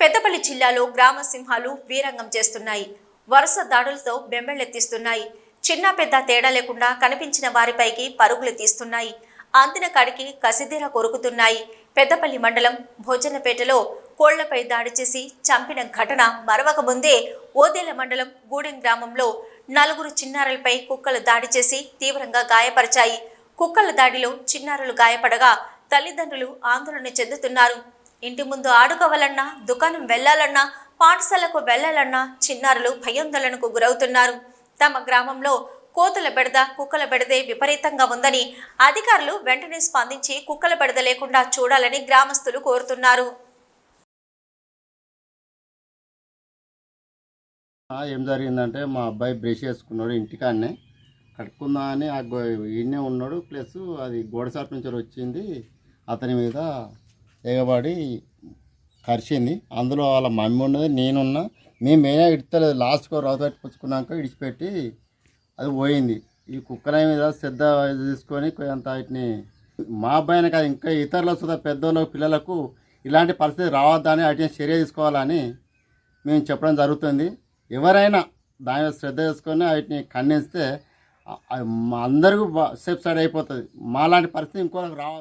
పెద్దపల్లి జిల్లాలో గ్రామ సింహాలు వీరంగం చేస్తున్నాయి. వరుస దాడులతో బెంబెళ్ళెత్తిస్తున్నాయి చిన్న పెద్ద తేడా లేకుండా కనిపించిన వారిపైకి పరుగులు తీస్తున్నాయి. అందిన కాడికి కసిదీర కొరుకుతున్నాయి. పెద్దపల్లి మండలం భోజనపేటలో కోళ్ళపై దాడి చేసి చంపిన ఘటన మరవక ముందే ఓదేల మండలం గూడెం గ్రామంలో నలుగురు చిన్నారులపై కుక్కలు దాడి చేసి తీవ్రంగా గాయపరిచాయి. కుక్కల దాడిలో చిన్నారులు గాయపడగా తల్లిదండ్రులు ఆందోళన చెందుతున్నారు. ఇంటి ముందు ఆడుకోవాలన్నా దుకాణం వెళ్ళాలన్నా పాఠశాలకు వెళ్ళాలన్నా చిన్నారులు భయాందోళనకు గురవుతున్నారు. తమ గ్రామంలో కోతుల బెడద కుక్కల బెడదే విపరీతంగా ఉందని అధికారులు వెంటనే స్పందించి కుక్కల బెడద లేకుండా చూడాలని గ్రామస్తులు కోరుతున్నారు. ఏం జరిగిందంటే మా అబ్బాయి బ్రష్ చేసుకున్నాడు ఇంటికాడనే. కట్టుకుందా అని ఆ ఈయనే ఉన్నాడు. ప్లస్ అది గోడసాట్ నుంచి వచ్చింది. అతని మీద ఎగబడి కరిచింది. అందులో వాళ్ళ మమ్మీ ఉన్నది నేనున్నా. మేము ఏమైనా ఇడతలేదు. లాస్ట్గా రౌత పుచ్చుకున్నాక ఇడిచిపెట్టి అది పోయింది. ఈ కుక్కల మీద శ్రద్ధ తీసుకొని కొంత వాటిని మా అబ్బాయిని కాదు ఇంకా ఇతరుల సుధా పెద్దోళ్ళ పిల్లలకు ఇలాంటి పరిస్థితి రావద్దని వాటిని చర్య తీసుకోవాలని మేము చెప్పడం జరుగుతుంది. ఎవరైనా దాని మీద శ్రద్ధ చేసుకొని వాటిని ఖండిస్తే అందరికీ సేఫ్ సైడ్ అయిపోతుంది. మాలాంటి పరిస్థితి ఇంకోళ్ళకి రావద్దు.